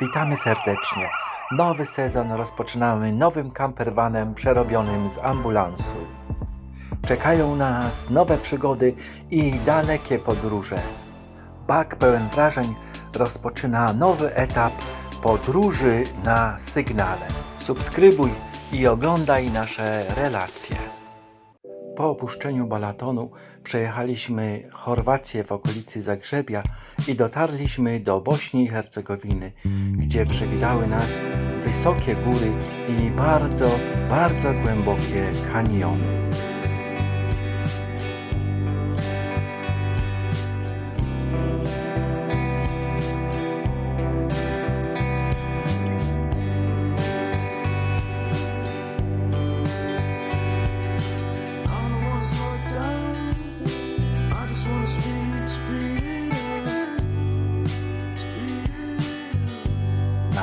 Witamy serdecznie. Nowy sezon rozpoczynamy nowym campervanem przerobionym z ambulansu. Czekają na nas nowe przygody i dalekie podróże. Bak pełen wrażeń rozpoczyna nowy etap podróży na sygnale. Subskrybuj i oglądaj nasze relacje. Po opuszczeniu Balatonu przejechaliśmy Chorwację w okolicy Zagrzebia i dotarliśmy do Bośni i Hercegowiny, gdzie przywitały nas wysokie góry i bardzo, bardzo głębokie kaniony.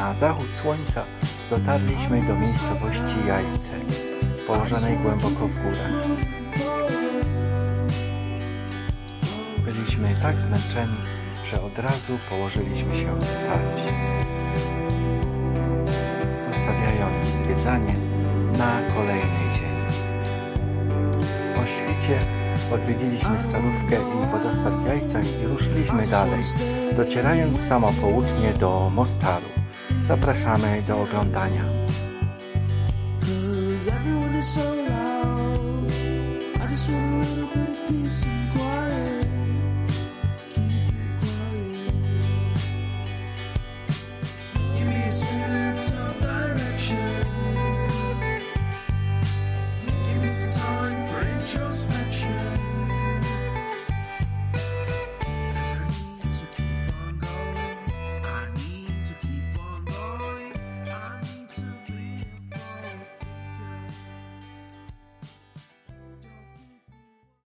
Na zachód słońca dotarliśmy do miejscowości Jajce, położonej głęboko w górach. Byliśmy tak zmęczeni, że od razu położyliśmy się spać, zostawiając zwiedzanie na kolejny dzień. O świcie odwiedziliśmy starówkę i wodospad w Jajcach i ruszyliśmy dalej, docierając samo południe do Mostaru. Zapraszamy do oglądania. introspection.